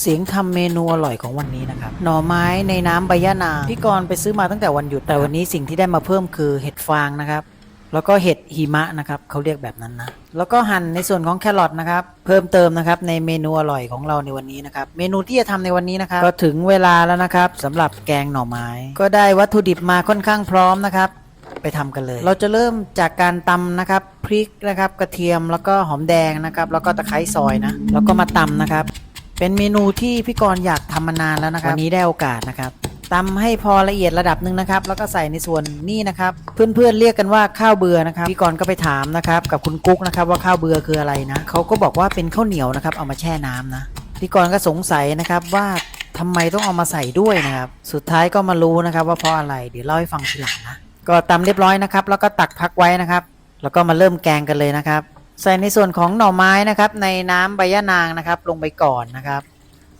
เสียงทำเมนูอร่อยของวันนี้นะครับหน่อไม้ในน้ำใบยะนางพี่กรณ์ไปซื้อมาตั้งแต่วันหยุดแต่วันนี้สิ่งที่ได้มาเพิ่มคือเห็ดฟางนะครับ แล้วก็เห็ดหิมะนะครับเขาเรียกแบบนั้นนะแล้วก็หั่นในส่วนของแครอทนะครับ เพิ่มเติมนะครับในเมนูอร่อยของเราในวันนี้นะครับ เมนูที่จะทำในวันนี้นะครับ ก็ถึงเวลาแล้วนะครับสำหรับแกงหน่อไม้ ก็ได้วัตถุดิบมาค่อนข้างพร้อมนะครับไปทำกันเลย เราจะเริ่มจากการตำนะครับพริกนะครับ กระเทียมแล้วก็หอมแดงนะครับ แล้วก็ตะไคร้ซอยนะแล้วก็มาตำนะครับ เป็นเมนูที่พี่กรณ์อยากทำมานานแล้วนะครับวันนี้ได้โอกาสนะครับตำให้พอละเอียดระดับหนึ่งนะครับ แล้วก็ใส่ในส่วนนี่นะครับ เพื่อนๆเรียกกันว่าข้าวเบื่อนะครับพี่กรณ์ก็ไปถามนะครับกับคุณกุ๊กนะครับว่าข้าวเบื่อคืออะไรนะเขาก็บอกว่าเป็นข้าวเหนียวนะครับเอามาแช่น้ำนะพี่กรณ์ก็สงสัยนะครับว่าทำไมต้องเอามาใส่ด้วยนะครับ สุดท้ายก็มารู้นะครับว่าเพราะอะไรเดี๋ยวเล่าให้ฟังทีหลังนะก็ตำเรียบร้อยนะครับ แล้วก็ตักพักไว้นะครับ แล้วก็มาเริ่มแกงกันเลยนะครับ ใส่ในส่วนของหน่อไม้นะครับ ในน้ำใบยะนางนะครับ ลงไปก่อนนะครับ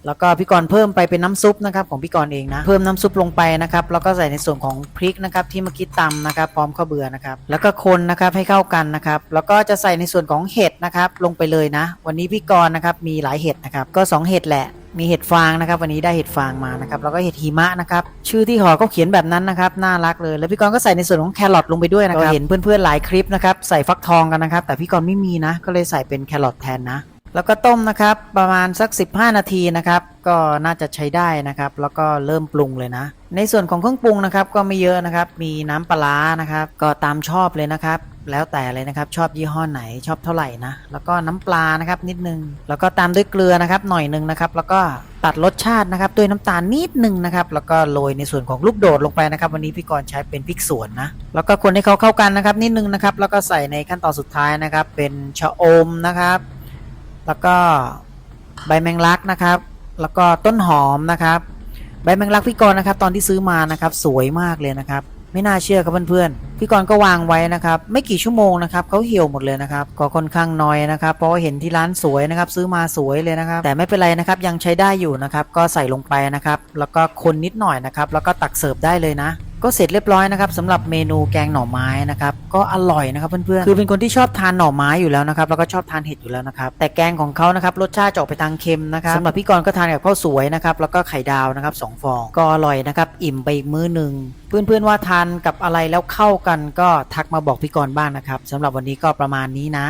แล้วก็พี่กรณ์เพิ่มไปเป็นน้ำซุปนะครับของพี่กรณ์เองนะเพิ่มน้ำซุปลงไปนะครับแล้วก็ใส่ในส่วนของพริกนะครับที่เมื่อกี้ตำนะครับพร้อมข้าวเบื่อนะครับแล้วก็คนนะครับให้เข้ากันนะครับแล้วก็จะใส่ในส่วนของเห็ดนะครับลงไปเลยนะ วันนี้พี่กรณ์นะครับมีหลายเห็ดนะครับก็สองเห็ดแหละมีเห็ดฟางนะครับ วันนี้ได้เห็ดฟางมานะครับแล้วก็เห็ดหิมะนะครับชื่อที่ห่อก็เขียนแบบนั้นนะครับน่ารักเลย แล้วพี่กรณ์ก็ใส่ในส่วนของแครอทลงไปด้วยนะครับเห็นเพื่อนๆหลายคลิปนะครับใส่ฟักทองกันนะครับแต่พี่กรณ์ไม่มีนะ ก็เลยใส่เป็นแครอทแทนนะ แล้วก็ต้มนะครับประมาณสัก 15 นาทีนะครับ ก็น่าจะใช้ได้นะครับ แล้วก็เริ่มปรุงเลยนะ ในส่วนของเครื่องปรุงนะครับ ก็ไม่เยอะนะครับ มีน้ำปลานะครับ ก็ตามชอบเลยนะครับ แล้วแต่เลยนะครับ ชอบยี่ห้อไหนชอบเท่าไหร่นะแล้วก็น้ำปลานะครับนิดนึง แล้วก็ตามด้วยเกลือนะครับ หน่อยนึงนะครับ แล้วก็ตัดรสชาตินะครับ ด้วยน้ำตาลนิดนึงนะครับ แล้วก็โรยในส่วนของลูกโดดลงไปนะครับ วันนี้พี่กรณ์ใช้เป็นพริกสวนนะแล้วก็คนให้เขาเข้ากันนะครับนิดนึงนะครับ แล้วก็ใส่ในขั้นตอนสุดท้ายนะครับ เป็นชะอมนะครับ แล้วก็ใบแมงลักนะครับ แล้วก็ต้นหอมนะครับ ใบแมงลักพี่กรณ์นะครับ ตอนที่ซื้อมานะครับ สวยมากเลยนะครับ ไม่น่าเชื่อครับเพื่อนๆพี่กรณ์ก็วางไว้นะครับ ไม่กี่ชั่วโมงนะครับเขาเหี่ยวหมดเลยนะครับก็ค่อนข้างน้อยนะครับ เพราะเห็นที่ร้านสวยนะครับ ซื้อมาสวยเลยนะครับ แต่ไม่เป็นไรนะครับยังใช้ได้อยู่นะครับ ก็ใส่ลงไปนะครับ แล้วก็คนนิดหน่อยนะครับ แล้วก็ตักเสิร์ฟได้เลยนะ ก็เสร็จเรียบร้อยนะครับสำหรับเมนูแกงหน่อไม้นะครับก็อร่อยนะครับเพื่อนๆคือเป็นคนที่ชอบทานหน่อไม้อยู่แล้วนะครับแล้วก็ชอบทานเห็ดอยู่แล้วนะครับแต่แกงของเขานะครับรสชาติจะออกไปทางเค็มนะครับสำหรับพี่กรณ์ก็ทานกับข้าวสวยนะครับแล้วก็ไข่ดาวนะครับสองฟองก็อร่อยนะครับอิ่มไปอีกมื้อหนึ่งเพื่อนๆว่าทานกับอะไรแล้วเข้ากันก็ทักมาบอกพี่กรณ์บ้างนะครับสำหรับวันนี้ก็ประมาณนี้นะ